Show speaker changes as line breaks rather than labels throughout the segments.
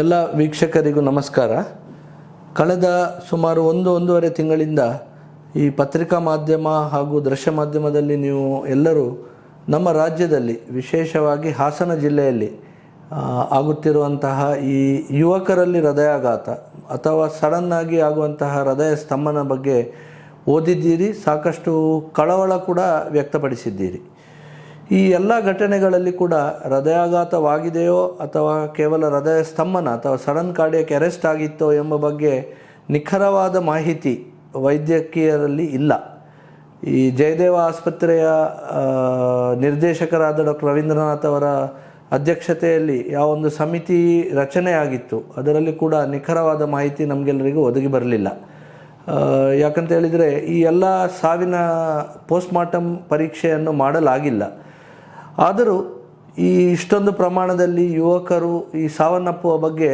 ಎಲ್ಲ ವೀಕ್ಷಕರಿಗೂ ನಮಸ್ಕಾರ. ಕಳೆದ ಸುಮಾರು ಒಂದು, ಒಂದೂವರೆ ತಿಂಗಳಿಂದ ಈ ಪತ್ರಿಕಾ ಮಾಧ್ಯಮ ಹಾಗೂ ದೃಶ್ಯ ಮಾಧ್ಯಮದಲ್ಲಿ ನೀವು ಎಲ್ಲರೂ ನಮ್ಮ ರಾಜ್ಯದಲ್ಲಿ, ವಿಶೇಷವಾಗಿ ಹಾಸನ ಜಿಲ್ಲೆಯಲ್ಲಿ ಆಗುತ್ತಿರುವಂತಹ ಈ ಯುವಕರಲ್ಲಿ ಹೃದಯಾಘಾತ ಅಥವಾ ಸಡನ್ನಾಗಿ ಆಗುವಂತಹ ಹೃದಯ ಸ್ತಂಭನ ಬಗ್ಗೆ ಓದಿದ್ದೀರಿ, ಸಾಕಷ್ಟು ಕಳವಳ ಕೂಡ ವ್ಯಕ್ತಪಡಿಸಿದ್ದೀರಿ. ಈ ಎಲ್ಲ ಘಟನೆಗಳಲ್ಲಿ ಕೂಡ ಹೃದಯಾಘಾತವಾಗಿದೆಯೋ ಅಥವಾ ಕೇವಲ ಹೃದಯ ಸ್ತಂಭನ ಅಥವಾ ಸಡನ್ ಕಾರ್ಡಿಯಕ್ ಅರೆಸ್ಟ್ ಆಗಿತ್ತೋ ಎಂಬ ಬಗ್ಗೆ ನಿಖರವಾದ ಮಾಹಿತಿ ವೈದ್ಯಕೀಯರಲ್ಲಿ ಇಲ್ಲ. ಈ ಜಯದೇವ ಆಸ್ಪತ್ರೆಯ ನಿರ್ದೇಶಕರಾದ ಡಾಕ್ಟರ್ ರವೀಂದ್ರನಾಥ್ ಅವರ ಅಧ್ಯಕ್ಷತೆಯಲ್ಲಿ ಯಾವೊಂದು ಸಮಿತಿ ರಚನೆಯಾಗಿತ್ತು ಅದರಲ್ಲಿ ಕೂಡ ನಿಖರವಾದ ಮಾಹಿತಿ ನಮಗೆಲ್ಲರಿಗೂ ಒದಗಿ ಬರಲಿಲ್ಲ. ಯಾಕಂತ ಹೇಳಿದರೆ ಈ ಎಲ್ಲ ಸಾವಿನ ಪೋಸ್ಟ್ಮಾರ್ಟಮ್ ಪರೀಕ್ಷೆಯನ್ನು ಮಾಡಲಾಗಿಲ್ಲ. ಆದರೂ ಈ ಇಷ್ಟೊಂದು ಪ್ರಮಾಣದಲ್ಲಿ ಯುವಕರು ಈ ಸಾವನ್ನಪ್ಪುವ ಬಗ್ಗೆ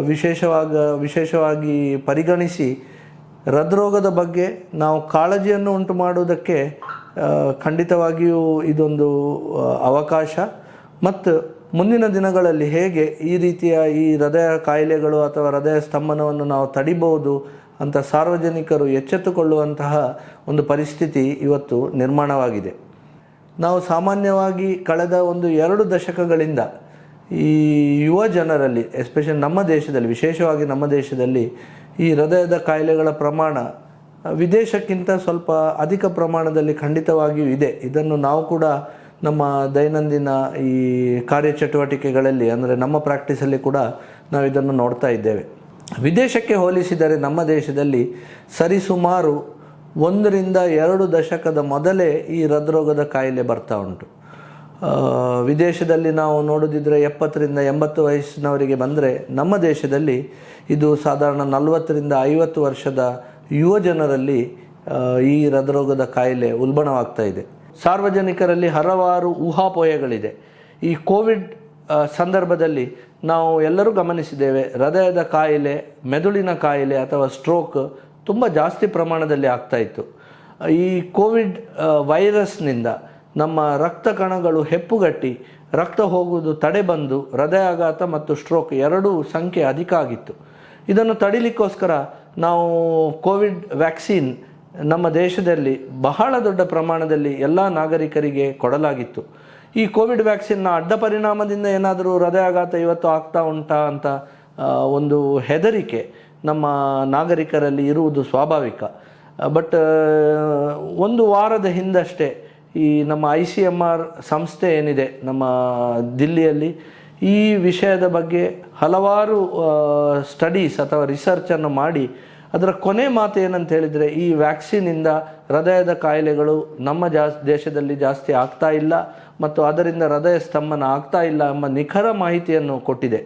ವಿಶೇಷವಾಗ, ವಿಶೇಷವಾಗಿ ಪರಿಗಣಿಸಿ ಹೃದ್ರೋಗದ ಬಗ್ಗೆ ನಾವು ಕಾಳಜಿಯನ್ನು ಉಂಟು ಮಾಡುವುದಕ್ಕೆ ಖಂಡಿತವಾಗಿಯೂ ಇದೊಂದು ಅವಕಾಶ. ಮತ್ತು ಮುಂದಿನ ದಿನಗಳಲ್ಲಿ ಹೇಗೆ ಈ ರೀತಿಯ ಈ ಹೃದಯ ಕಾಯಿಲೆಗಳು ಅಥವಾ ಹೃದಯ ಸ್ತಂಭನವನ್ನು ನಾವು ತಡಿಬಹುದು ಅಂತ ಸಾರ್ವಜನಿಕರು ಎಚ್ಚೆತ್ತುಕೊಳ್ಳುವಂತಹ ಒಂದು ಪರಿಸ್ಥಿತಿ ಇವತ್ತು ನಿರ್ಮಾಣವಾಗಿದೆ. ನಾವು ಸಾಮಾನ್ಯವಾಗಿ ಕಳೆದ ಒಂದು ಎರಡು ದಶಕಗಳಿಂದ ಈ ಯುವ ಜನರಲ್ಲಿ ಎಸ್ಪೆಷಲಿ ನಮ್ಮ ದೇಶದಲ್ಲಿ, ವಿಶೇಷವಾಗಿ ನಮ್ಮ ದೇಶದಲ್ಲಿ ಈ ಹೃದಯದ ಕಾಯಿಲೆಗಳ ಪ್ರಮಾಣ ವಿದೇಶಕ್ಕಿಂತ ಸ್ವಲ್ಪ ಅಧಿಕ ಪ್ರಮಾಣದಲ್ಲಿ ಖಂಡಿತವಾಗಿಯೂ ಇದೆ. ಇದನ್ನು ನಾವು ಕೂಡ ನಮ್ಮ ದೈನಂದಿನ ಈ ಕಾರ್ಯಚಟುವಟಿಕೆಗಳಲ್ಲಿ, ಅಂದರೆ ನಮ್ಮ ಪ್ರಾಕ್ಟೀಸಲ್ಲಿ ಕೂಡ ನಾವು ಇದನ್ನು ನೋಡ್ತಾ ಇದ್ದೇವೆ. ವಿದೇಶಕ್ಕೆ ಹೋಲಿಸಿದರೆ ನಮ್ಮ ದೇಶದಲ್ಲಿ ಸರಿಸುಮಾರು ಒಂದರಿಂದ ಎರಡು ದಶಕದ ಮೊದಲೇ ಈ ಹೃದ್ರೋಗದ ಕಾಯಿಲೆ ಬರ್ತಾ ಉಂಟು. ವಿದೇಶದಲ್ಲಿ ನಾವು ನೋಡೋದಿದ್ರೆ ಎಪ್ಪತ್ತರಿಂದ ಎಂಬತ್ತು ವಯಸ್ಸಿನವರಿಗೆ ಬಂದರೆ ನಮ್ಮ ದೇಶದಲ್ಲಿ ಇದು ಸಾಧಾರಣ ನಲವತ್ತರಿಂದ ಐವತ್ತು ವರ್ಷದ ಯುವ ಜನರಲ್ಲಿ ಈ ಹೃದ್ರೋಗದ ಕಾಯಿಲೆ ಉಲ್ಬಣವಾಗ್ತಾ ಇದೆ. ಸಾರ್ವಜನಿಕರಲ್ಲಿ ಹಲವಾರು ಊಹಾಪೋಯಗಳಿದೆ ಈ ಕೋವಿಡ್ ಸಂದರ್ಭದಲ್ಲಿ ನಾವು ಎಲ್ಲರೂ ಗಮನಿಸಿದ್ದೇವೆ, ಹೃದಯದ ಕಾಯಿಲೆ, ಮೆದುಳಿನ ಕಾಯಿಲೆ ಅಥವಾ ಸ್ಟ್ರೋಕ್ ತುಂಬ ಜಾಸ್ತಿ ಪ್ರಮಾಣದಲ್ಲಿ ಆಗ್ತಾ ಇತ್ತು. ಈ ಕೋವಿಡ್ ವೈರಸ್ನಿಂದ ನಮ್ಮ ರಕ್ತ ಕಣಗಳು ಹೆಪ್ಪುಗಟ್ಟಿ, ರಕ್ತ ಹೋಗುವುದು ತಡೆ ಬಂದು ಹೃದಯಾಘಾತ ಮತ್ತು ಸ್ಟ್ರೋಕ್ ಎರಡೂ ಸಂಖ್ಯೆ ಅಧಿಕ ಆಗಿತ್ತು. ಇದನ್ನು ತಡಿಲಿಕ್ಕೋಸ್ಕರ ನಾವು ಕೋವಿಡ್ ವ್ಯಾಕ್ಸಿನ್ ನಮ್ಮ ದೇಶದಲ್ಲಿ ಬಹಳ ದೊಡ್ಡ ಪ್ರಮಾಣದಲ್ಲಿ ಎಲ್ಲ ನಾಗರಿಕರಿಗೆ ಕೊಡಲಾಗಿತ್ತು. ಈ ಕೋವಿಡ್ ವ್ಯಾಕ್ಸಿನ್ನ ಅಡ್ಡ ಪರಿಣಾಮದಿಂದ ಏನಾದರೂ ಹೃದಯಾಘಾತ ಇವತ್ತು ಆಗ್ತಾ ಉಂಟಾ ಅಂತ ಒಂದು ಹೆದರಿಕೆ ನಮ್ಮ ನಾಗರಿಕರಲ್ಲಿ ಇರುವುದು ಸ್ವಾಭಾವಿಕ. ಬಟ್ ಒಂದು ವಾರದ ಹಿಂದಷ್ಟೇ ಈ ನಮ್ಮ ಐ ಸಿ ಎಂ ಆರ್ ಸಂಸ್ಥೆ ಏನಿದೆ ನಮ್ಮ ದಿಲ್ಲಿಯಲ್ಲಿ, ಈ ವಿಷಯದ ಬಗ್ಗೆ ಹಲವಾರು ಸ್ಟಡೀಸ್ ಅಥವಾ ರಿಸರ್ಚನ್ನು ಮಾಡಿ ಅದರ ಕೊನೆ ಮಾತು ಏನಂತ ಹೇಳಿದರೆ, ಈ ವ್ಯಾಕ್ಸಿನಿಂದ ಹೃದಯದ ಕಾಯಿಲೆಗಳು ನಮ್ಮ ಜಾಸ್ ದೇಶದಲ್ಲಿ ಜಾಸ್ತಿ ಆಗ್ತಾ ಇಲ್ಲ ಮತ್ತು ಅದರಿಂದ ಹೃದಯ ಸ್ತಂಭನ ಆಗ್ತಾ ಇಲ್ಲ ಎಂಬ ನಿಖರ ಮಾಹಿತಿಯನ್ನು ಕೊಟ್ಟಿದೆ.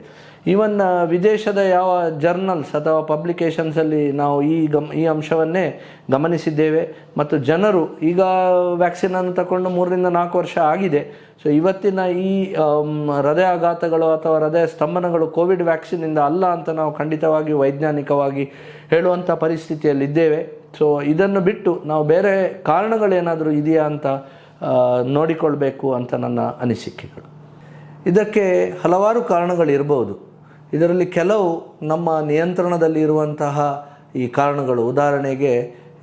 ಈವನ್ ವಿದೇಶದ ಯಾವ ಜರ್ನಲ್ಸ್ ಅಥವಾ ಪಬ್ಲಿಕೇಶನ್ಸಲ್ಲಿ ನಾವು ಈ ಗಮ್ ಈ ಅಂಶವನ್ನೇ ಗಮನಿಸಿದ್ದೇವೆ. ಮತ್ತು ಜನರು ಈಗ ವ್ಯಾಕ್ಸಿನನ್ನು ತಗೊಂಡು ಮೂರರಿಂದ ನಾಲ್ಕು ವರ್ಷ ಆಗಿದೆ. ಸೊ ಇವತ್ತಿನ ಈ ಆಮ್, ಹೃದಯಾಘಾತಗಳು ಅಥವಾ ಹೃದಯ ಸ್ತಂಭನಗಳು ಕೋವಿಡ್ ವ್ಯಾಕ್ಸಿನಿಂದ ಅಲ್ಲ ಅಂತ ನಾವು ಖಂಡಿತವಾಗಿ ವೈಜ್ಞಾನಿಕವಾಗಿ ಹೇಳುವಂಥ ಪರಿಸ್ಥಿತಿಯಲ್ಲಿದ್ದೇವೆ. ಸೊ ಇದನ್ನು ಬಿಟ್ಟು ನಾವು ಬೇರೆ ಕಾರಣಗಳೇನಾದರೂ ಇದೆಯಾ ಅಂತ ನೋಡಿಕೊಳ್ಬೇಕು ಅಂತ ನನ್ನ ಅನಿಸಿಕೆಗಳು. ಇದಕ್ಕೆ ಹಲವಾರು ಕಾರಣಗಳಿರ್ಬೋದು. ಇದರಲ್ಲಿ ಕೆಲವು ನಮ್ಮ ನಿಯಂತ್ರಣದಲ್ಲಿ ಇರುವಂತಹ ಈ ಕಾರಣಗಳು. ಉದಾಹರಣೆಗೆ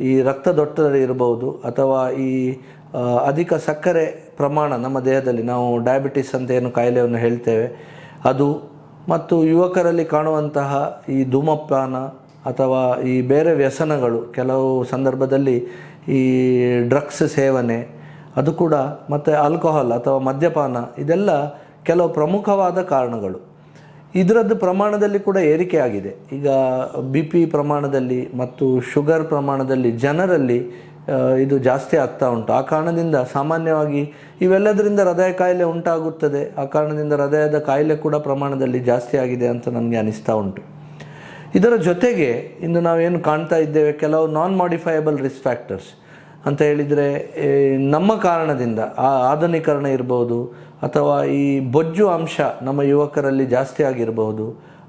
ಈ ರಕ್ತದೊತ್ತಡ ಇರಬಹುದು ಅಥವಾ ಈ ಅಧಿಕ ಸಕ್ಕರೆ ಪ್ರಮಾಣ ನಮ್ಮ ದೇಹದಲ್ಲಿ ನಾವು ಡಯಾಬಿಟಿಸ್ ಅಂತ ಏನು ಕಾಯಿಲೆಯನ್ನು ಹೇಳ್ತೇವೆ. ಅದು ಮತ್ತು ಯುವಕರಲ್ಲಿ ಕಾಣುವಂತಹ ಈ ಧೂಮಪಾನ ಅಥವಾ ಈ ಬೇರೆ ವ್ಯಸನಗಳು, ಕೆಲವು ಸಂದರ್ಭದಲ್ಲಿ ಈ ಡ್ರಗ್ಸ್ ಸೇವನೆ, ಅದು ಕೂಡ ಮತ್ತು ಆಲ್ಕೋಹಾಲ್ ಅಥವಾ ಮದ್ಯಪಾನ, ಇದೆಲ್ಲ ಕೆಲವು ಪ್ರಮುಖವಾದ ಕಾರಣಗಳು. ಇದರದ್ದು ಪ್ರಮಾಣದಲ್ಲಿ ಕೂಡ ಏರಿಕೆ ಆಗಿದೆ. ಈಗ ಬಿ ಪಿ ಪ್ರಮಾಣದಲ್ಲಿ ಮತ್ತು ಶುಗರ್ ಪ್ರಮಾಣದಲ್ಲಿ ಜನರಲ್ಲಿ ಇದು ಜಾಸ್ತಿ ಆಗ್ತಾ ಉಂಟು. ಆ ಕಾರಣದಿಂದ ಸಾಮಾನ್ಯವಾಗಿ ಇವೆಲ್ಲದರಿಂದ ಹೃದಯ ಕಾಯಿಲೆ ಉಂಟಾಗುತ್ತದೆ. ಆ ಕಾರಣದಿಂದ ಹೃದಯದ ಕಾಯಿಲೆ ಕೂಡ ಪ್ರಮಾಣದಲ್ಲಿ ಜಾಸ್ತಿ ಆಗಿದೆ ಅಂತ ನನಗೆ ಅನಿಸ್ತಾ ಉಂಟು. ಇದರ ಜೊತೆಗೆ ಇಂದು ನಾವೇನು ಕಾಣ್ತಾ ಇದ್ದೇವೆ, ಕೆಲವು ನಾನ್ ಮಾಡಿಫೈಯಬಲ್ ರಿಸ್ಕ್ ಫ್ಯಾಕ್ಟರ್ಸ್ ಅಂತ ಹೇಳಿದರೆ ನಮ್ಮ ಕಾರಣದಿಂದ, ಆ ಆಧುನೀಕರಣ ಇರ್ಬೋದು, ಅಥವಾ ಈ ಬೊಜ್ಜು ಅಂಶ ನಮ್ಮ ಯುವಕರಲ್ಲಿ ಜಾಸ್ತಿ ಆಗಿರಬಹುದು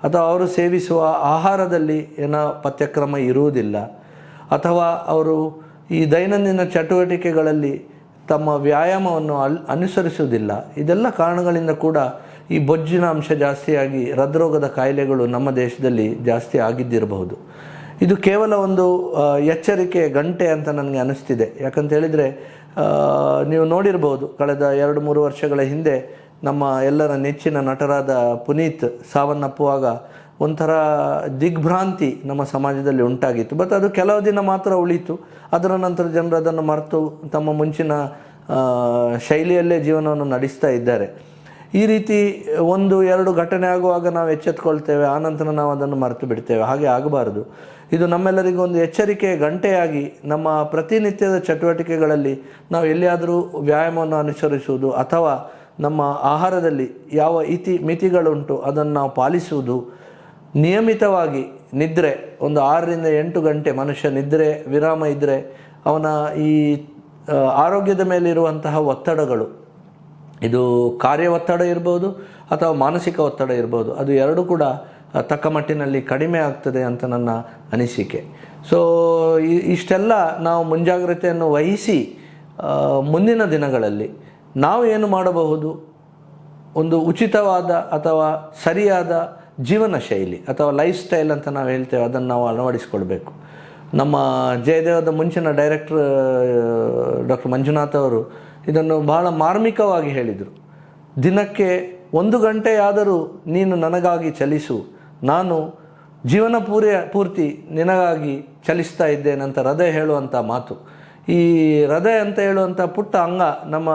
ಅಥವಾ ಅವರು ಸೇವಿಸುವ ಆಹಾರದಲ್ಲಿ ಏನೋ ಪಥ್ಯಕ್ರಮ ಇರುವುದಿಲ್ಲ, ಅಥವಾ ಅವರು ಈ ದೈನಂದಿನ ಚಟುವಟಿಕೆಗಳಲ್ಲಿ ತಮ್ಮ ವ್ಯಾಯಾಮವನ್ನು ಅಲ್, ಅನುಸರಿಸುವುದಿಲ್ಲ, ಇದೆಲ್ಲ ಕಾರಣಗಳಿಂದ ಕೂಡ ಈ ಬೊಜ್ಜಿನ ಅಂಶ ಜಾಸ್ತಿಯಾಗಿ ಹೃದ್ರೋಗದ ಕಾಯಿಲೆಗಳು ನಮ್ಮ ದೇಶದಲ್ಲಿ ಜಾಸ್ತಿ ಆಗಿದ್ದಿರಬಹುದು. ಇದು ಕೇವಲ ಒಂದು ಎಚ್ಚರಿಕೆ, ಗಂಟೆ ಅಂತ ನನಗೆ ಅನಿಸ್ತಿದೆ. ಯಾಕಂತ ಹೇಳಿದರೆ ನೀವು ನೋಡಿರ್ಬೋದು, ಕಳೆದ ಎರಡು, ಮೂರು ವರ್ಷಗಳ ಹಿಂದೆ ನಮ್ಮ ಎಲ್ಲರ ನೆಚ್ಚಿನ ನಟರಾದ ಪುನೀತ್ ಸಾವನ್ನಪ್ಪುವಾಗ ಒಂಥರ ದಿಗ್ಭ್ರಾಂತಿ ನಮ್ಮ ಸಮಾಜದಲ್ಲಿ ಉಂಟಾಗಿತ್ತು. ಬಟ್ ಅದು ಕೆಲವು ದಿನ ಮಾತ್ರ ಉಳಿತು ಅದರ ನಂತರ ಜನರು ಅದನ್ನು ಮರೆತು ತಮ್ಮ ಮುಂಚಿನ ಶೈಲಿಯಲ್ಲೇ ಜೀವನವನ್ನು ನಡೆಸ್ತಾ ಇದ್ದಾರೆ. ಈ ರೀತಿ ಒಂದು, ಎರಡು ಘಟನೆ ಆಗುವಾಗ ನಾವು ಎಚ್ಚೆತ್ಕೊಳ್ತೇವೆ. ಆನಂತರ ನಾವು ಅದನ್ನು ಮರೆತು ಬಿಡ್ತೇವೆ. ಹಾಗೆ ಆಗಬಾರದು. ಇದು ನಮ್ಮೆಲ್ಲರಿಗೂ ಒಂದು ಎಚ್ಚರಿಕೆ, ಗಂಟೆಯಾಗಿ ನಮ್ಮ ಪ್ರತಿನಿತ್ಯದ ಚಟುವಟಿಕೆಗಳಲ್ಲಿ ನಾವು ಎಲ್ಲಿಯಾದರೂ ವ್ಯಾಯಾಮವನ್ನು ಅನುಸರಿಸುವುದು ಅಥವಾ ನಮ್ಮ ಆಹಾರದಲ್ಲಿ ಯಾವ ಇತಿ ಮಿತಿಗಳುಂಟು ಅದನ್ನು ನಾವು ಪಾಲಿಸುವುದು. ನಿಯಮಿತವಾಗಿ ನಿದ್ರೆ, ಒಂದು ಆರರಿಂದ ಎಂಟು ಗಂಟೆ ಮನುಷ್ಯ ನಿದ್ರೆ, ವಿರಾಮ ಇದ್ದರೆ ಅವನ ಈ ಆರೋಗ್ಯದ ಮೇಲಿರುವಂತಹ ಒತ್ತಡಗಳು ಇದು ಕಾರ್ಯ ಒತ್ತಡ ಇರ್ಬೋದು ಅಥವಾ ಮಾನಸಿಕ ಒತ್ತಡ ಇರ್ಬೋದು, ಅದು ಎರಡೂ ಕೂಡ ತಕ್ಕ ಮಟ್ಟಿನಲ್ಲಿ ಕಡಿಮೆ ಆಗ್ತದೆ ಅಂತ ನನ್ನ ಅನಿಸಿಕೆ. ಸೊ ಇಷ್ಟೆಲ್ಲ ನಾವು ಮುಂಜಾಗ್ರತೆಯನ್ನು ವಹಿಸಿ ಮುಂದಿನ ದಿನಗಳಲ್ಲಿ ನಾವು ಏನು ಮಾಡಬಹುದು? ಒಂದು ಉಚಿತವಾದ ಅಥವಾ ಸರಿಯಾದ ಜೀವನ ಶೈಲಿ ಅಥವಾ ಲೈಫ್ ಸ್ಟೈಲ್ ಅಂತ ನಾವು ಹೇಳ್ತೇವೆ, ಅದನ್ನು ನಾವು ಅಳವಡಿಸಿಕೊಳ್ಬೇಕು. ನಮ್ಮ ಜಯದೇವದ ಮುಂಚಿನ ಡೈರೆಕ್ಟರ್ ಡಾಕ್ಟರ್ ಮಂಜುನಾಥ್ ಅವರು ಇದನ್ನು ಬಹಳ ಮಾರ್ಮಿಕವಾಗಿ ಹೇಳಿದರು. ದಿನಕ್ಕೆ ಒಂದು ಗಂಟೆಯಾದರೂ ನೀನು ನನಗಾಗಿ ಚಲಿಸು. ನಾನು ಜೀವನ ಪೂರ್ಯ, ಪೂರ್ತಿ ನಿನಗಾಗಿ ಚಲಿಸ್ತಾ ಇದ್ದೇನಂತ ಹೃದಯ ಹೇಳುವಂಥ ಮಾತು. ಈ ಹೃದಯ ಅಂತ ಹೇಳುವಂಥ ಪುಟ್ಟ ಅಂಗ ನಮ್ಮ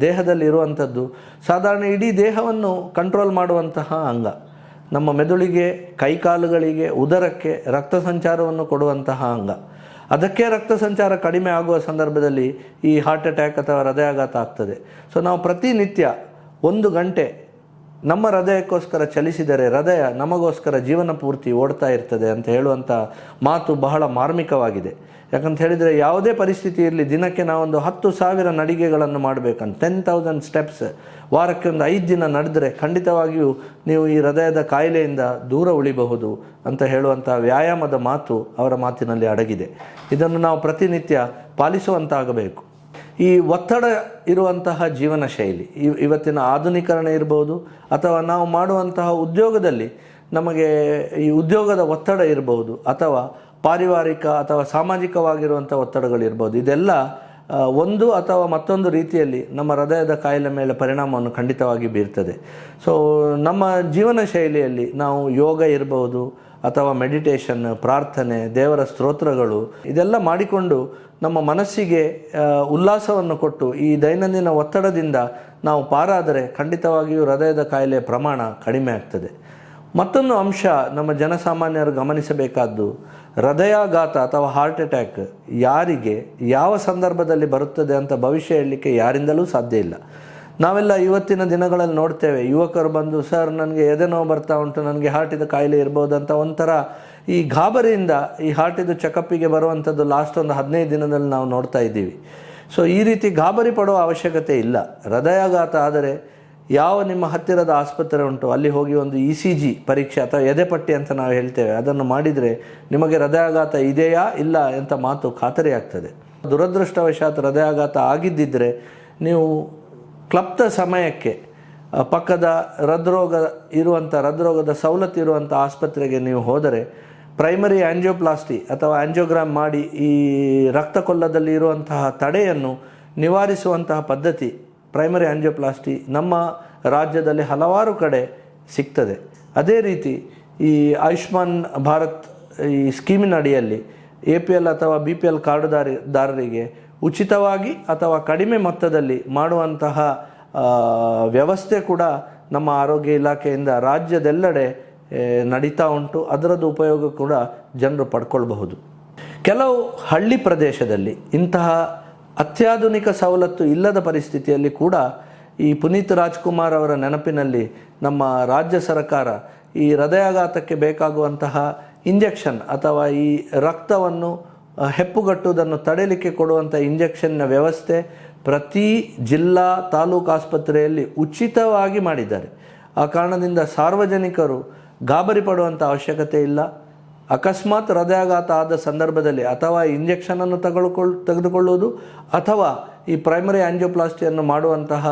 ದೇಹದಲ್ಲಿ ಇರುವಂಥದ್ದು ಸಾಧಾರಣ ಇಡೀ ದೇಹವನ್ನು ಕಂಟ್ರೋಲ್ ಮಾಡುವಂತಹ ಅಂಗ. ನಮ್ಮ ಮೆದುಳಿಗೆ ಕೈಕಾಲುಗಳಿಗೆ ಉದರಕ್ಕೆ ರಕ್ತ ಸಂಚಾರವನ್ನು ಕೊಡುವಂತಹ ಅಂಗ. ಅದಕ್ಕೆ ರಕ್ತ ಸಂಚಾರ ಕಡಿಮೆ ಆಗುವ ಸಂದರ್ಭದಲ್ಲಿ ಈ ಹಾರ್ಟ್ ಅಟ್ಯಾಕ್ ಅಥವಾ ಹೃದಯಾಘಾತ ಆಗ್ತದೆ. ಸೊ ನಾವು ಪ್ರತಿನಿತ್ಯ ಒಂದು ಗಂಟೆ ನಮ್ಮ ಹೃದಯಕ್ಕೋಸ್ಕರ ಚಲಿಸಿದರೆ ಹೃದಯ ನಮಗೋಸ್ಕರ ಜೀವನ ಪೂರ್ತಿ ಓಡ್ತಾ ಇರ್ತದೆ ಅಂತ ಹೇಳುವಂಥ ಮಾತು ಬಹಳ ಮಾರ್ಮಿಕವಾಗಿದೆ. ಯಾಕಂತ ಹೇಳಿದರೆ ಯಾವುದೇ ಪರಿಸ್ಥಿತಿ ಇರಲಿ, ದಿನಕ್ಕೆ ನಾವೊಂದು ಹತ್ತು ಸಾವಿರ ನಡಿಗೆಗಳನ್ನು ಮಾಡಬೇಕಂತ ಟೆನ್ ತೌಸಂಡ್ ಸ್ಟೆಪ್ಸ್ ವಾರಕ್ಕೆ ಒಂದು ಐದು ದಿನ ನಡೆದರೆ ಖಂಡಿತವಾಗಿಯೂ ನೀವು ಈ ಹೃದಯದ ಕಾಯಿಲೆಯಿಂದ ದೂರ ಉಳಿಬಹುದು ಅಂತ ಹೇಳುವಂಥ ವ್ಯಾಯಾಮದ ಮಾತು ಅವರ ಮಾತಿನಲ್ಲಿ ಅಡಗಿದೆ. ಇದನ್ನು ನಾವು ಪ್ರತಿನಿತ್ಯ ಪಾಲಿಸುವಂತಾಗಬೇಕು. ಈ ಒತ್ತಡ ಇರುವಂತಹ ಜೀವನ ಶೈಲಿ ಇವ್- ಇವತ್ತಿನ ಆಧುನೀಕರಣ ಇರಬಹುದು ಅಥವಾ ನಾವು ಮಾಡುವಂತಹ ಉದ್ಯೋಗದಲ್ಲಿ ನಮಗೆ ಈ ಉದ್ಯೋಗದ ಒತ್ತಡ ಇರಬಹುದು ಅಥವಾ ಪಾರಿವಾರಿಕ ಅಥವಾ ಸಾಮಾಜಿಕವಾಗಿರುವಂಥ ಒತ್ತಡಗಳಿರ್ಬೋದು. ಇದೆಲ್ಲ ಒಂದು ಅಥವಾ ಮತ್ತೊಂದು ರೀತಿಯಲ್ಲಿ ನಮ್ಮ ಹೃದಯದ ಕಾಯಿಲೆ ಮೇಲೆ ಪರಿಣಾಮವನ್ನು ಖಂಡಿತವಾಗಿ ಬೀರ್ತದೆ. ಸೊ ನಮ್ಮ ಜೀವನ ಶೈಲಿಯಲ್ಲಿ ನಾವು ಯೋಗ ಇರಬಹುದು ಅಥವಾ ಮೆಡಿಟೇಷನ್ ಪ್ರಾರ್ಥನೆ, ದೇವರ ಸ್ತೋತ್ರಗಳು, ಇದೆಲ್ಲ ಮಾಡಿಕೊಂಡು ನಮ್ಮ ಮನಸ್ಸಿಗೆ ಉಲ್ಲಾಸವನ್ನು ಕೊಟ್ಟು ಈ ದೈನಂದಿನ ಒತ್ತಡದಿಂದ ನಾವು ಪಾರಾದರೆ ಖಂಡಿತವಾಗಿಯೂ ಹೃದಯದ ಕಾಯಿಲೆ ಪ್ರಮಾಣ ಕಡಿಮೆ ಆಗ್ತದೆ. ಮತ್ತೊಂದು ಅಂಶ ನಮ್ಮ ಜನಸಾಮಾನ್ಯರು ಗಮನಿಸಬೇಕಾದ್ದು ಹೃದಯಾಘಾತ ಅಥವಾ ಹಾರ್ಟ್ ಅಟ್ಯಾಕ್ ಯಾರಿಗೆ ಯಾವ ಸಂದರ್ಭದಲ್ಲಿ ಬರುತ್ತದೆ ಅಂತ ಭವಿಷ್ಯ ಹೇಳಲಿಕ್ಕೆ ಯಾರಿಂದಲೂ ಸಾಧ್ಯ ಇಲ್ಲ. ನಾವೆಲ್ಲ ಇವತ್ತಿನ ದಿನಗಳಲ್ಲಿ ನೋಡ್ತೇವೆ, ಯುವಕರು ಬಂದು, ಸರ್, ನನಗೆ ಎದೆ ನೋವು ಬರ್ತಾ ಉಂಟು, ನನಗೆ ಹಾರ್ಟಿದ ಕಾಯಿಲೆ ಇರ್ಬೋದು ಅಂತ ಒಂಥರ ಈ ಗಾಬರಿಯಿಂದ ಈ ಹಾರ್ಟಿದು ಚೆಕಪ್ಪಿಗೆ ಬರುವಂಥದ್ದು ಲಾಸ್ಟ್ ಒಂದು ಹದಿನೈದು ದಿನದಲ್ಲಿ ನಾವು ನೋಡ್ತಾ ಇದ್ದೀವಿ. ಸೊ ಈ ರೀತಿ ಗಾಬರಿ ಪಡುವ ಅವಶ್ಯಕತೆ ಇಲ್ಲ. ಹೃದಯಾಘಾತ ಆದರೆ ಯಾವ ನಿಮ್ಮ ಹತ್ತಿರದ ಆಸ್ಪತ್ರೆ ಉಂಟು? ಅಲ್ಲಿ ಹೋಗಿ ಒಂದು ಇ ಸಿ ಜಿ ಪರೀಕ್ಷೆ ಅಥವಾ ಎದೆಪಟ್ಟಿ ಅಂತ ನಾವು ಹೇಳ್ತೇವೆ. ಅದನ್ನು ಮಾಡಿದರೆ ನಿಮಗೆ ಹೃದಯಾಘಾತ ಇದೆಯಾ ಇಲ್ಲ ಅಂತ ಮಾತು ಖಾತರಿಯಾಗ್ತದೆ. ದುರದೃಷ್ಟವಶಾತ್ ಹೃದಯಾಘಾತ ಆಗಿದ್ದಿದ್ದರೆ ನೀವು ಕ್ಲಪ್ತ ಸಮಯಕ್ಕೆ ಪಕ್ಕದ ಹೃದ್ರೋಗ ಇರುವಂಥ ಹೃದ್ರೋಗದ ಸವಲತ್ತು ಇರುವಂಥ ಆಸ್ಪತ್ರೆಗೆ ನೀವು ಹೋದರೆ ಪ್ರೈಮರಿ ಆ್ಯಂಜಿಯೋಪ್ಲಾಸ್ಟಿ ಅಥವಾ ಆ್ಯಂಜಿಯೋಗ್ರಾಮ್ ಮಾಡಿ ಈ ರಕ್ತ ಕೊಲ್ಲದಲ್ಲಿ ಇರುವಂತಹ ತಡೆಯನ್ನು ನಿವಾರಿಸುವಂತಹ ಪದ್ಧತಿ ಪ್ರೈಮರಿ ಆಂಜಿಯೋಪ್ಲಾಸ್ಟಿ ನಮ್ಮ ರಾಜ್ಯದಲ್ಲಿ ಹಲವಾರು ಕಡೆ ಸಿಗ್ತದೆ. ಅದೇ ರೀತಿ ಈ ಆಯುಷ್ಮಾನ್ ಭಾರತ್ ಈ ಸ್ಕೀಮಿನ ಅಡಿಯಲ್ಲಿ ಎ ಪಿ ಎಲ್ ಅಥವಾ ಬಿ ಪಿ ಎಲ್ ಕಾರ್ಡುದಾರಿ, ದಾರರಿಗೆ ಉಚಿತವಾಗಿ ಅಥವಾ ಕಡಿಮೆ ಮೊತ್ತದಲ್ಲಿ ಮಾಡುವಂತಹ ವ್ಯವಸ್ಥೆ ಕೂಡ ನಮ್ಮ ಆರೋಗ್ಯ ಇಲಾಖೆಯಿಂದ ರಾಜ್ಯದೆಲ್ಲೆಡೆ ನಡೀತಾ ಉಂಟು. ಅದರದ್ದು ಉಪಯೋಗ ಕೂಡ ಜನರು ಪಡ್ಕೊಳ್ಬಹುದು. ಕೆಲವು ಹಳ್ಳಿ ಪ್ರದೇಶದಲ್ಲಿ ಇಂತಹ ಅತ್ಯಾಧುನಿಕ ಸವಲತ್ತು ಇಲ್ಲದ ಪರಿಸ್ಥಿತಿಯಲ್ಲಿ ಕೂಡ ಈ ಪುನೀತ್ ರಾಜ್ಕುಮಾರ್ ಅವರ ನೆನಪಿನಲ್ಲಿ ನಮ್ಮ ರಾಜ್ಯ ಸರ್ಕಾರ ಈ ಹೃದಯಾಘಾತಕ್ಕೆ ಬೇಕಾಗುವಂತಹ ಇಂಜೆಕ್ಷನ್ ಅಥವಾ ಈ ರಕ್ತವನ್ನು ಹೆಪ್ಪುಗಟ್ಟುವುದನ್ನು ತಡೆಯಲಿಕ್ಕೆ ಕೊಡುವಂಥ ಇಂಜೆಕ್ಷನ್ನ ವ್ಯವಸ್ಥೆ ಪ್ರತಿ ಜಿಲ್ಲಾ ತಾಲೂಕು ಆಸ್ಪತ್ರೆಯಲ್ಲಿ ಉಚಿತವಾಗಿ ಮಾಡಿದ್ದಾರೆ. ಆ ಕಾರಣದಿಂದ ಸಾರ್ವಜನಿಕರು ಗಾಬರಿ ಪಡುವಂಥ ಅವಶ್ಯಕತೆ ಇಲ್ಲ. ಅಕಸ್ಮಾತ್ ಹೃದಯಾಘಾತ ಆದ ಸಂದರ್ಭದಲ್ಲಿ ಅಥವಾ ಇಂಜೆಕ್ಷನನ್ನು ತಗೊಳ್ಕೊಳ್ ತೆಗೆದುಕೊಳ್ಳುವುದು ಅಥವಾ ಈ ಪ್ರೈಮರಿ ಆಂಜಿಯೋಪ್ಲಾಸ್ಟಿಯನ್ನು ಮಾಡುವಂತಹ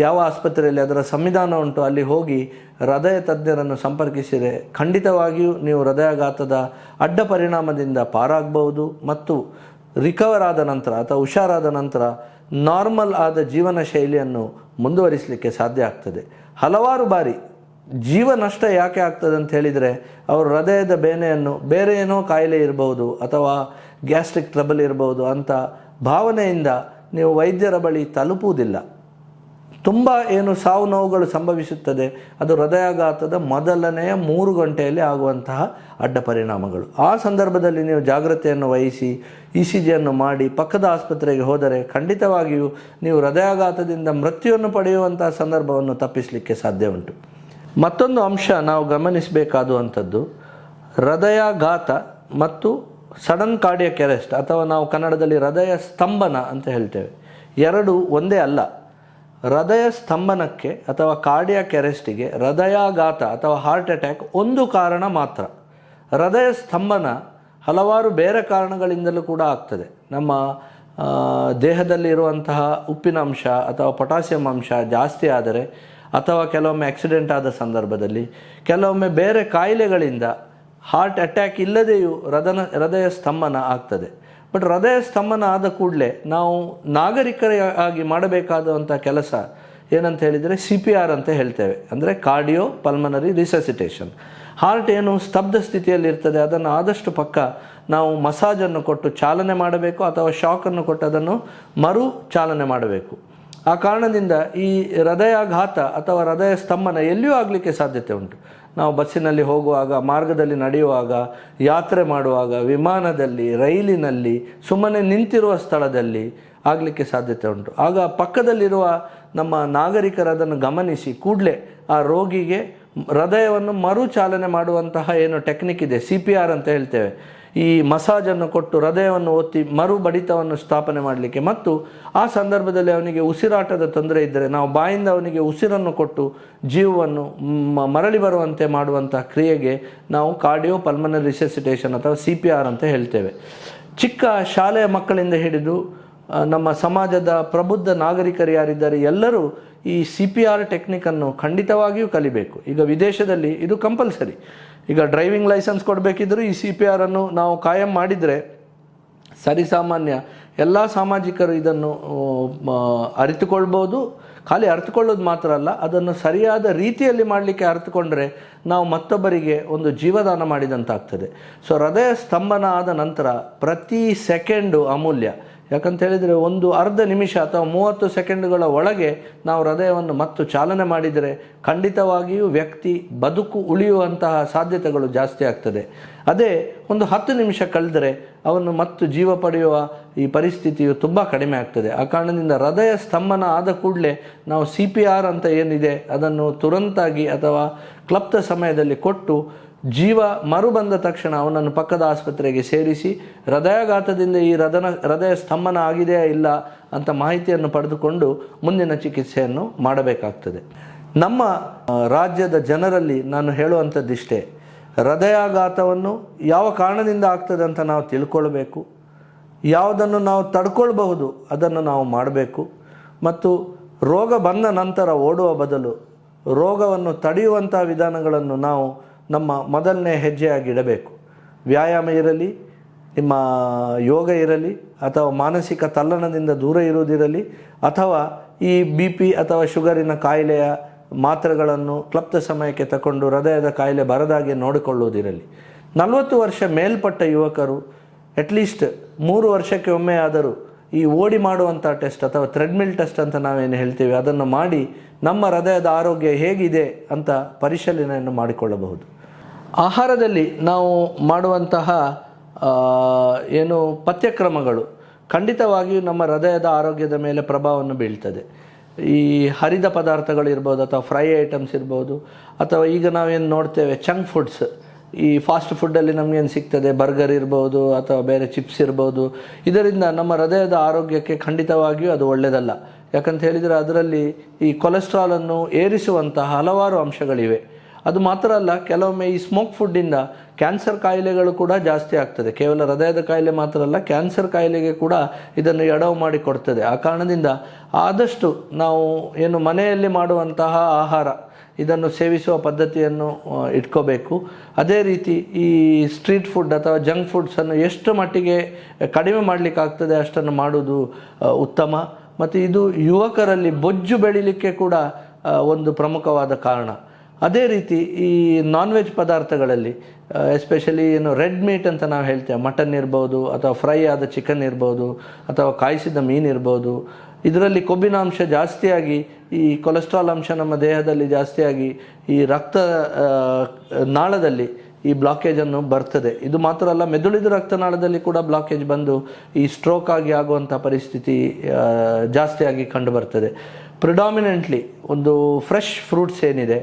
ಯಾವ ಆಸ್ಪತ್ರೆಯಲ್ಲಿ ಅದರ ಸಂವಿಧಾನ ಉಂಟು, ಅಲ್ಲಿ ಹೋಗಿ ಹೃದಯ ತಜ್ಞರನ್ನು ಸಂಪರ್ಕಿಸಿದರೆ ಖಂಡಿತವಾಗಿಯೂ ನೀವು ಹೃದಯಾಘಾತದ ಅಡ್ಡ ಪರಿಣಾಮದಿಂದ ಪಾರಾಗಬಹುದು ಮತ್ತು ರಿಕವರ್ ಆದ ನಂತರ ಅಥವಾ ಹುಷಾರಾದ ನಂತರ ನಾರ್ಮಲ್ ಆದ ಜೀವನ ಶೈಲಿಯನ್ನು ಮುಂದುವರಿಸಲಿಕ್ಕೆ ಸಾಧ್ಯ ಆಗ್ತದೆ. ಹಲವಾರು ಬಾರಿ ಜೀವ ನಷ್ಟ ಯಾಕೆ ಆಗ್ತದೆ ಅಂತ ಹೇಳಿದರೆ ಅವರು ಹೃದಯದ ಬೇನೆಯನ್ನು ಬೇರೆ ಏನೋ ಕಾಯಿಲೆ ಇರಬಹುದು ಅಥವಾ ಗ್ಯಾಸ್ಟ್ರಿಕ್ ಟ್ರಬಲ್ ಇರಬಹುದು ಅಂತ ಭಾವನೆಯಿಂದ ನೀವು ವೈದ್ಯರ ಬಳಿ ತಲುಪುವುದಿಲ್ಲ. ತುಂಬ ಏನು ಸಾವು ನೋವುಗಳು ಸಂಭವಿಸುತ್ತದೆ, ಅದು ಹೃದಯಾಘಾತದ ಮೊದಲನೆಯ ಮೂರು ಗಂಟೆಯಲ್ಲಿ ಆಗುವಂತಹ ಅಡ್ಡ ಪರಿಣಾಮಗಳು. ಆ ಸಂದರ್ಭದಲ್ಲಿ ನೀವು ಜಾಗ್ರತೆಯನ್ನು ವಹಿಸಿ ಇ ಸಿ ಜಿಯನ್ನು ಮಾಡಿ, ಪಕ್ಕದ ಆಸ್ಪತ್ರೆಗೆ ಹೋದರೆ ಖಂಡಿತವಾಗಿಯೂ ನೀವು ಹೃದಯಾಘಾತದಿಂದ ಮೃತ್ಯುವನ್ನು ಪಡೆಯುವಂತಹ ಸಂದರ್ಭವನ್ನು ತಪ್ಪಿಸಲಿಕ್ಕೆ ಸಾಧ್ಯ ಉಂಟು ಮತ್ತೊಂದು ಅಂಶ ನಾವು ಗಮನಿಸಬೇಕಾದುವಂಥದ್ದು ಹೃದಯಾಘಾತ ಮತ್ತು ಸಡನ್ ಕಾರ್ಡಿಯಕ್ ಅರೆಸ್ಟ್ ಅಥವಾ ನಾವು ಕನ್ನಡದಲ್ಲಿ ಹೃದಯ ಸ್ತಂಭನ ಅಂತ ಹೇಳ್ತೇವೆ. ಎರಡು ಒಂದೇ ಅಲ್ಲ. ಹೃದಯ ಸ್ತಂಭನಕ್ಕೆ ಅಥವಾ ಕಾರ್ಡಿಯ ಕೆರೆಸ್ಟಿಗೆ ಹೃದಯಾಘಾತ ಅಥವಾ ಹಾರ್ಟ್ ಅಟ್ಯಾಕ್ ಒಂದು ಕಾರಣ ಮಾತ್ರ. ಹೃದಯ ಸ್ತಂಭನ ಹಲವಾರು ಬೇರೆ ಕಾರಣಗಳಿಂದಲೂ ಕೂಡ ಆಗ್ತದೆ. ನಮ್ಮ ದೇಹದಲ್ಲಿರುವಂತಹ ಉಪ್ಪಿನ ಅಂಶ ಅಥವಾ ಪೊಟ್ಯಾಸಿಯಂ ಅಂಶ ಜಾಸ್ತಿ ಆದರೆ ಅಥವಾ ಕೆಲವೊಮ್ಮೆ ಆಕ್ಸಿಡೆಂಟ್ ಆದ ಸಂದರ್ಭದಲ್ಲಿ, ಕೆಲವೊಮ್ಮೆ ಬೇರೆ ಕಾಯಿಲೆಗಳಿಂದ ಹಾರ್ಟ್ ಅಟ್ಯಾಕ್ ಇಲ್ಲದೆಯೂ ಹೃದಯ ಹೃದಯ ಸ್ತಂಭನ ಆಗ್ತದೆ. ಬಟ್ ಹೃದಯ ಸ್ತಂಭನ ಆದ ಕೂಡಲೇ ನಾವು ನಾಗರಿಕರಾಗಿ ಮಾಡಬೇಕಾದಂಥ ಕೆಲಸ ಏನಂತ ಹೇಳಿದರೆ ಸಿ ಪಿ ಆರ್ ಅಂತ ಹೇಳ್ತೇವೆ. ಅಂದರೆ ಕಾರ್ಡಿಯೋ ಪಲ್ಮನರಿ ರಿಸಸಿಟೇಷನ್ ಹಾರ್ಟ್ ಏನು ಸ್ತಬ್ಧ ಸ್ಥಿತಿಯಲ್ಲಿ ಇರ್ತದೆ, ಅದನ್ನು ಆದಷ್ಟು ಪಕ್ಕ ನಾವು ಮಸಾಜನ್ನು ಕೊಟ್ಟು ಚಾಲನೆ ಮಾಡಬೇಕು ಅಥವಾ ಶಾಕನ್ನು ಕೊಟ್ಟು ಅದನ್ನು ಮರು ಚಾಲನೆ ಮಾಡಬೇಕು. ಆ ಕಾರಣದಿಂದ ಈ ಹೃದಯಾಘಾತ ಅಥವಾ ಹೃದಯ ಸ್ತಂಭನ ಎಲ್ಲಿಯೂ ಆಗಲಿಕ್ಕೆ ಸಾಧ್ಯತೆ ಉಂಟು. ನಾವು ಬಸ್ಸಿನಲ್ಲಿ ಹೋಗುವಾಗ, ಮಾರ್ಗದಲ್ಲಿ ನಡೆಯುವಾಗ, ಯಾತ್ರೆ ಮಾಡುವಾಗ, ವಿಮಾನದಲ್ಲಿ, ರೈಲಿನಲ್ಲಿ, ಸುಮ್ಮನೆ ನಿಂತಿರುವ ಸ್ಥಳದಲ್ಲಿ ಆಗಲಿಕ್ಕೆ ಸಾಧ್ಯತೆ ಉಂಟು. ಆಗ ಪಕ್ಕದಲ್ಲಿರುವ ನಮ್ಮ ನಾಗರಿಕರು ಅದನ್ನು ಗಮನಿಸಿ ಕೂಡಲೇ ಆ ರೋಗಿಗೆ ಹೃದಯವನ್ನು ಮರುಚಾಲನೆ ಮಾಡುವಂತಹ ಏನು ಟೆಕ್ನಿಕ್ ಇದೆ, ಸಿ ಪಿ ಆರ್ ಅಂತ ಹೇಳ್ತೇವೆ. ಈ ಮಸಾಜನ್ನು ಕೊಟ್ಟು ಹೃದಯವನ್ನು ಒತ್ತಿ ಮರು ಬಡಿತವನ್ನು ಸ್ಥಾಪನೆ ಮಾಡಲಿಕ್ಕೆ. ಮತ್ತು ಆ ಸಂದರ್ಭದಲ್ಲಿ ಅವನಿಗೆ ಉಸಿರಾಟದ ತೊಂದರೆ ಇದ್ದರೆ ನಾವು ಬಾಯಿಂದ ಅವನಿಗೆ ಉಸಿರನ್ನು ಕೊಟ್ಟು ಜೀವವನ್ನು ಮರಳಿ ಬರುವಂತೆ ಮಾಡುವಂತಹ ಕ್ರಿಯೆಗೆ ನಾವು ಕಾರ್ಡಿಯೋ ಪಲ್ಮನರಿ ರಿಸೆಸಿಟೇಷನ್ ಅಥವಾ ಸಿ ಪಿ ಆರ್ ಅಂತ ಹೇಳ್ತೇವೆ. ಚಿಕ್ಕ ಶಾಲೆಯ ಮಕ್ಕಳಿಂದ ಹಿಡಿದು ನಮ್ಮ ಸಮಾಜದ ಪ್ರಬುದ್ಧ ನಾಗರಿಕರು ಯಾರಿದ್ದಾರೆ ಎಲ್ಲರೂ ಈ ಸಿ ಪಿ ಆರ್ ಟೆಕ್ನಿಕನ್ನು ಖಂಡಿತವಾಗಿಯೂ ಕಲಿಬೇಕು. ಈಗ ವಿದೇಶದಲ್ಲಿ ಇದು ಕಂಪಲ್ಸರಿ. ಈಗ ಡ್ರೈವಿಂಗ್ ಲೈಸೆನ್ಸ್ ಕೊಡಬೇಕಿದ್ರೂ ಈ ಸಿ ಪಿ ಆರನ್ನು ನಾವು ಕಾಯಂ ಮಾಡಿದರೆ ಸರಿಸಾಮಾನ್ಯ ಎಲ್ಲ ಸಾಮಾಜಿಕರು ಇದನ್ನು ಅರಿತುಕೊಳ್ಬೋದು. ಖಾಲಿ ಅರಿತುಕೊಳ್ಳೋದು ಮಾತ್ರ ಅಲ್ಲ, ಅದನ್ನು ಸರಿಯಾದ ರೀತಿಯಲ್ಲಿ ಮಾಡಲಿಕ್ಕೆ ಅರಿತುಕೊಂಡ್ರೆ ನಾವು ಮತ್ತೊಬ್ಬರಿಗೆ ಒಂದು ಜೀವದಾನ ಮಾಡಿದಂತಾಗ್ತದೆ. ಸೊ ಹೃದಯ ಸ್ತಂಭನ ಆದ ನಂತರ ಪ್ರತಿ ಸೆಕೆಂಡು ಅಮೂಲ್ಯ ಯಾಕಂತ ಹೇಳಿದರೆ ಒಂದು ಅರ್ಧ ನಿಮಿಷ ಅಥವಾ ಮೂವತ್ತು ಸೆಕೆಂಡ್ಗಳ ಒಳಗೆ ನಾವು ಹೃದಯವನ್ನು ಮತ್ತು ಚಾಲನೆ ಮಾಡಿದರೆ ಖಂಡಿತವಾಗಿಯೂ ವ್ಯಕ್ತಿ ಬದುಕು ಉಳಿಯುವಂತಹ ಸಾಧ್ಯತೆಗಳು ಜಾಸ್ತಿ ಆಗ್ತದೆ. ಅದೇ ಒಂದು ಹತ್ತು ನಿಮಿಷ ಕಳೆದರೆ ಅವನು ಮತ್ತು ಜೀವ ಪಡೆಯುವ ಈ ಪರಿಸ್ಥಿತಿಯು ತುಂಬ ಕಡಿಮೆ ಆಗ್ತದೆ. ಆ ಕಾರಣದಿಂದ ಹೃದಯ ಸ್ತಂಭನ ಆದ ಕೂಡಲೇ ನಾವು ಸಿ ಪಿ ಆರ್ ಅಂತ ಏನಿದೆ ಅದನ್ನು ತುರಂತಾಗಿ ಅಥವಾ ಕ್ಲಪ್ತ ಸಮಯದಲ್ಲಿ ಕೊಟ್ಟು ಜೀವ ಮರು ಬಂದ ತಕ್ಷಣ ಅವನನ್ನು ಪಕ್ಕದ ಆಸ್ಪತ್ರೆಗೆ ಸೇರಿಸಿ ಹೃದಯಾಘಾತದಿಂದ ಈ ಹೃದಯ ಹೃದಯ ಸ್ತಂಭನ ಆಗಿದೆಯಾ ಇಲ್ಲ ಅಂತ ಮಾಹಿತಿಯನ್ನು ಪಡೆದುಕೊಂಡು ಮುಂದಿನ ಚಿಕಿತ್ಸೆಯನ್ನು ಮಾಡಬೇಕಾಗ್ತದೆ. ನಮ್ಮ ರಾಜ್ಯದ ಜನರಲ್ಲಿ ನಾನು ಹೇಳುವಂಥದ್ದಿಷ್ಟೇ ಹೃದಯಾಘಾತವನ್ನು ಯಾವ ಕಾರಣದಿಂದ ಆಗ್ತದೆ ಅಂತ ನಾವು ತಿಳ್ಕೊಳ್ಬೇಕು. ಯಾವುದನ್ನು ನಾವು ತಡ್ಕೊಳ್ಬಹುದು ಅದನ್ನು ನಾವು ಮಾಡಬೇಕು. ಮತ್ತು ರೋಗ ಬಂದ ನಂತರ ಓಡುವ ಬದಲು ರೋಗವನ್ನು ತಡೆಯುವಂಥ ವಿಧಾನಗಳನ್ನು ನಾವು ನಮ್ಮ ಮೊದಲನೇ ಹೆಜ್ಜೆಯಾಗಿಡಬೇಕು ವ್ಯಾಯಾಮ ಇರಲಿ, ನಿಮ್ಮ ಯೋಗ ಇರಲಿ, ಅಥವಾ ಮಾನಸಿಕ ತಲ್ಲಣದಿಂದ ದೂರ ಇರುವುದಿರಲಿ, ಅಥವಾ ಈ ಬಿ ಪಿ ಅಥವಾ ಶುಗರಿನ ಕಾಯಿಲೆಯ ಮಾತ್ರೆಗಳನ್ನು ಕ್ಲಪ್ತ ಸಮಯಕ್ಕೆ ತಗೊಂಡು ಹೃದಯದ ಕಾಯಿಲೆ ಬರದಾಗೆ ನೋಡಿಕೊಳ್ಳುವುದಿರಲಿ. ನಲವತ್ತು ವರ್ಷ ಮೇಲ್ಪಟ್ಟ ಯುವಕರು ಅಟ್ಲೀಸ್ಟ್ ಮೂರು ವರ್ಷಕ್ಕೆ ಒಮ್ಮೆ ಆದರೂ ಈ ಓಡಿ ಮಾಡುವಂಥ ಟೆಸ್ಟ್ ಅಥವಾ ಥ್ರೆಡ್ಮಿಲ್ ಟೆಸ್ಟ್ ಅಂತ ನಾವೇನು ಹೇಳ್ತೀವಿ, ಅದನ್ನು ಮಾಡಿ ನಮ್ಮ ಹೃದಯದ ಆರೋಗ್ಯ ಹೇಗಿದೆ ಅಂತ ಪರಿಶೀಲನೆಯನ್ನು ಮಾಡಿಕೊಳ್ಳಬಹುದು. ಆಹಾರದಲ್ಲಿ ನಾವು ಮಾಡುವಂತಹ ಏನು ಪಥ್ಯಕ್ರಮಗಳು ಖಂಡಿತವಾಗಿಯೂ ನಮ್ಮ ಹೃದಯದ ಆರೋಗ್ಯದ ಮೇಲೆ ಪ್ರಭಾವವನ್ನು ಬೀಳ್ತದೆ. ಈ ಹರಿದ ಪದಾರ್ಥಗಳಿರ್ಬೋದು ಅಥವಾ ಫ್ರೈ ಐಟಮ್ಸ್ ಇರ್ಬೋದು ಅಥವಾ ಈಗ ನಾವೇನು ನೋಡ್ತೇವೆ ಚಂಗ್ ಫುಡ್ಸ್ ಈ ಫಾಸ್ಟ್ ಫುಡ್ಡಲ್ಲಿ ನಮಗೇನು ಸಿಗ್ತದೆ? ಬರ್ಗರ್ ಇರ್ಬೋದು ಅಥವಾ ಬೇರೆ ಚಿಪ್ಸ್ ಇರ್ಬೋದು. ಇದರಿಂದ ನಮ್ಮ ಹೃದಯದ ಆರೋಗ್ಯಕ್ಕೆ ಖಂಡಿತವಾಗಿಯೂ ಅದು ಒಳ್ಳೆಯದಲ್ಲ ಯಾಕಂತ ಹೇಳಿದರೆ ಅದರಲ್ಲಿ ಈ ಕೊಲೆಸ್ಟ್ರಾಲನ್ನು ಏರಿಸುವಂತಹ ಹಲವಾರು ಅಂಶಗಳಿವೆ. ಅದು ಮಾತ್ರ ಅಲ್ಲ, ಕೆಲವೊಮ್ಮೆ ಈ ಸ್ಮೋಕ್ ಫುಡ್ಡಿಂದ ಕ್ಯಾನ್ಸರ್ ಕಾಯಿಲೆಗಳು ಕೂಡ ಜಾಸ್ತಿ ಆಗ್ತದೆ. ಕೇವಲ ಹೃದಯದ ಕಾಯಿಲೆ ಮಾತ್ರ ಅಲ್ಲ ಕ್ಯಾನ್ಸರ್ ಕಾಯಿಲೆಗೆ ಕೂಡ ಇದನ್ನು ಎಡವು ಮಾಡಿಕೊಡ್ತದೆ ಆ ಕಾರಣದಿಂದ ಆದಷ್ಟು ನಾವು ಏನು ಮನೆಯಲ್ಲಿ ಮಾಡುವಂತಹ ಆಹಾರ, ಇದನ್ನು ಸೇವಿಸುವ ಪದ್ಧತಿಯನ್ನು ಇಟ್ಕೋಬೇಕು. ಅದೇ ರೀತಿ ಈ ಸ್ಟ್ರೀಟ್ ಫುಡ್ ಅಥವಾ ಜಂಕ್ ಫುಡ್ಸನ್ನು ಎಷ್ಟು ಮಟ್ಟಿಗೆ ಕಡಿಮೆ ಮಾಡಲಿಕ್ಕಾಗ್ತದೆ ಅಷ್ಟನ್ನು ಮಾಡುವುದು ಉತ್ತಮ. ಮತ್ತು ಇದು ಯುವಕರಲ್ಲಿ ಬೊಜ್ಜು ಬೆಳಿಲಿಕ್ಕೆ ಕೂಡ ಒಂದು ಪ್ರಮುಖವಾದ ಕಾರಣ. ಅದೇ ರೀತಿ ಈ ನಾನ್ ವೆಜ್ ಪದಾರ್ಥಗಳಲ್ಲಿ ಎಸ್ಪೆಷಲಿ ಏನು ರೆಡ್ ಮೀಟ್ ಅಂತ ನಾವು ಹೇಳ್ತೇವೆ. ಮಟನ್ ಇರ್ಬೋದು, ಅಥವಾ ಫ್ರೈ ಆದ ಚಿಕನ್ ಇರ್ಬೋದು, ಅಥವಾ ಕಾಯಿಸಿದ ಮೀನು ಇರ್ಬೋದು. ಇದರಲ್ಲಿ ಕೊಬ್ಬಿನಾಂಶ ಜಾಸ್ತಿಯಾಗಿ, ಈ ಕೊಲೆಸ್ಟ್ರಾಲ್ ಅಂಶ ನಮ್ಮ ದೇಹದಲ್ಲಿ ಜಾಸ್ತಿಯಾಗಿ ಈ ರಕ್ತ ನಾಳದಲ್ಲಿ ಈ ಬ್ಲಾಕೇಜನ್ನು ಬರ್ತದೆ. ಇದು ಮಾತ್ರ ಅಲ್ಲ, ಮೆದುಳಿದ ರಕ್ತನಾಳದಲ್ಲಿ ಕೂಡ ಬ್ಲಾಕೇಜ್ ಬಂದು ಈ ಸ್ಟ್ರೋಕ್ ಆಗಿ ಆಗುವಂಥ ಪರಿಸ್ಥಿತಿ ಜಾಸ್ತಿಯಾಗಿ ಕಂಡು ಬರ್ತದೆ. ಪ್ರಿಡಾಮಿನೆಂಟ್ಲಿ ಒಂದು ಫ್ರೆಶ್ ಫ್ರೂಟ್ಸ್ ಏನಿದೆ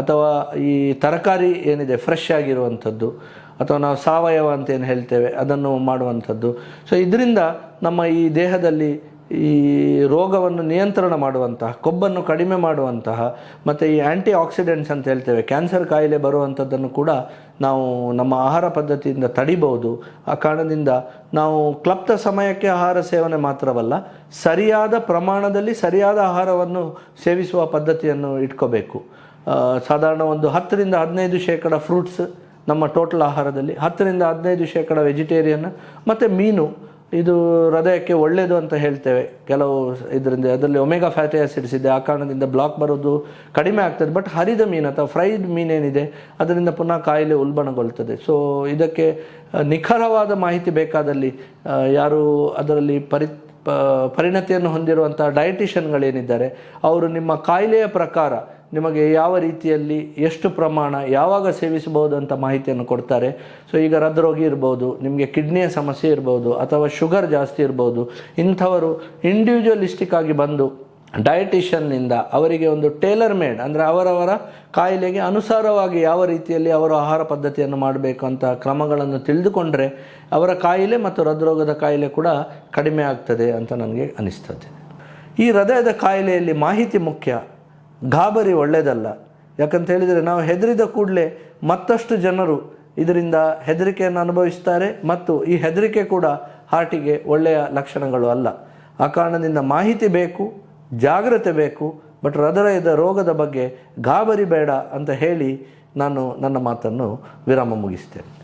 ಅಥವಾ ಈ ತರಕಾರಿ ಏನಿದೆ ಫ್ರೆಶ್ ಆಗಿರುವಂಥದ್ದು, ಅಥವಾ ನಾವು ಸಾವಯವ ಅಂತ ಏನು ಹೇಳ್ತೇವೆ, ಅದನ್ನು ಮಾಡುವಂಥದ್ದು. ಸೊ ಇದರಿಂದ ನಮ್ಮ ಈ ದೇಹದಲ್ಲಿ ಈ ರೋಗವನ್ನು ನಿಯಂತ್ರಣ ಮಾಡುವಂತಹ, ಕೊಬ್ಬನ್ನು ಕಡಿಮೆ ಮಾಡುವಂತಹ, ಮತ್ತು ಈ ಆ್ಯಂಟಿ ಆಕ್ಸಿಡೆಂಟ್ಸ್ ಅಂತ ಹೇಳ್ತೇವೆ ಕ್ಯಾನ್ಸರ್ ಕಾಯಿಲೆ ಬರುವಂಥದ್ದನ್ನು ಕೂಡ ನಾವು ನಮ್ಮ ಆಹಾರ ಪದ್ಧತಿಯಿಂದ ತಡಿಬೋದು ಆ ಕಾರಣದಿಂದ ನಾವು ಕ್ಲಪ್ತ ಸಮಯಕ್ಕೆ ಆಹಾರ ಸೇವನೆ ಮಾತ್ರವಲ್ಲ, ಸರಿಯಾದ ಪ್ರಮಾಣದಲ್ಲಿ ಸರಿಯಾದ ಆಹಾರವನ್ನು ಸೇವಿಸುವ ಪದ್ಧತಿಯನ್ನು ಇಟ್ಕೋಬೇಕು. ಸಾಧಾರಣ ಒಂದು ಹತ್ತರಿಂದ ಹದಿನೈದು ಶೇಕಡ ಫ್ರೂಟ್ಸ್ ನಮ್ಮ ಟೋಟಲ್ ಆಹಾರದಲ್ಲಿ, ಹತ್ತರಿಂದ ಹದಿನೈದು ಶೇಕಡ ವೆಜಿಟೇರಿಯನ್ ಮತ್ತು ಮೀನು. ಇದು ಹೃದಯಕ್ಕೆ ಒಳ್ಳೆಯದು ಅಂತ ಹೇಳ್ತೇವೆ. ಕೆಲವು ಇದರಿಂದ ಅದರಲ್ಲಿ ಒಮೆಗಾ ಫ್ಯಾಟಿ ಆ್ಯಸಿಡ್ಸ್ ಇದೆ, ಆ ಕಾರಣದಿಂದ ಬ್ಲಾಕ್ ಬರೋದು ಕಡಿಮೆ ಆಗ್ತದೆ. ಬಟ್ ಹರಿದ ಮೀನು ಅಥವಾ ಫ್ರೈಡ್ ಮೀನೇನಿದೆ ಅದರಿಂದ ಪುನಃ ಕಾಯಿಲೆ ಉಲ್ಬಣಗೊಳ್ತದೆ. ಸೊ ಇದಕ್ಕೆ ನಿಖರವಾದ ಮಾಹಿತಿ ಬೇಕಾದಲ್ಲಿ ಯಾರು ಅದರಲ್ಲಿ ಪರಿ ಪರಿಣತಿಯನ್ನು ಹೊಂದಿರುವಂಥ ಡಯಟಿಷಿಯನ್ಗಳೇನಿದ್ದಾರೆ ಅವರು ನಿಮ್ಮ ಕಾಯಿಲೆಯ ಪ್ರಕಾರ ನಿಮಗೆ ಯಾವ ರೀತಿಯಲ್ಲಿ ಎಷ್ಟು ಪ್ರಮಾಣ ಯಾವಾಗ ಸೇವಿಸಬಹುದು ಅಂತ ಮಾಹಿತಿಯನ್ನು ಕೊಡ್ತಾರೆ. ಸೊ ಈಗ ಹೃದ್ರೋಗಿ ಇರ್ಬೋದು, ನಿಮಗೆ ಕಿಡ್ನಿಯ ಸಮಸ್ಯೆ ಇರ್ಬೋದು, ಅಥವಾ ಶುಗರ್ ಜಾಸ್ತಿ ಇರ್ಬೋದು, ಇಂಥವರು ಇಂಡಿವಿಜುವಲಿಸ್ಟಿಕ್ ಆಗಿ ಬಂದು ಡಯಟಿಷಿಯನ್ನಿಂದ ಅವರಿಗೆ ಒಂದು ಟೇಲರ್ ಮೇಡ್ ಅಂದರೆ ಅವರವರ ಕಾಯಿಲೆಗೆ ಅನುಸಾರವಾಗಿ ಯಾವ ರೀತಿಯಲ್ಲಿ ಅವರು ಆಹಾರ ಪದ್ಧತಿಯನ್ನು ಮಾಡಬೇಕು ಅಂತ ಕ್ರಮಗಳನ್ನು ತಿಳಿದುಕೊಂಡ್ರೆ ಅವರ ಕಾಯಿಲೆ ಮತ್ತು ಹೃದ್ರೋಗದ ಕಾಯಿಲೆ ಕೂಡ ಕಡಿಮೆ ಆಗ್ತದೆ ಅಂತ ನನಗೆ ಅನಿಸ್ತದೆ. ಈ ಹೃದಯದ ಕಾಯಿಲೆಯಲ್ಲಿ ಮಾಹಿತಿ ಮುಖ್ಯ. ಗಾಬರಿ ಒಳ್ಳೆಯದಲ್ಲ ಯಾಕಂತ ಹೇಳಿದರೆ ನಾವು ಹೆದರಿದ ಕೂಡಲೇ ಮತ್ತಷ್ಟು ಜನರು ಇದರಿಂದ ಹೆದರಿಕೆಯನ್ನು ಅನುಭವಿಸ್ತಾರೆ ಮತ್ತು ಈ ಹೆದರಿಕೆ ಕೂಡ ಹಾರ್ಟಿಗೆ ಒಳ್ಳೆಯ ಲಕ್ಷಣಗಳು ಅಲ್ಲ. ಆ ಕಾರಣದಿಂದ ಮಾಹಿತಿ ಬೇಕು, ಜಾಗ್ರತೆ ಬೇಕು ಬಟ್ ಹೃದಯದ ರೋಗದ ಬಗ್ಗೆ ಗಾಬರಿ ಬೇಡ ಅಂತ ಹೇಳಿ ನಾನು ನನ್ನ ಮಾತನ್ನು ವಿರಾಮ ಮುಗಿಸ್ತೇನೆ.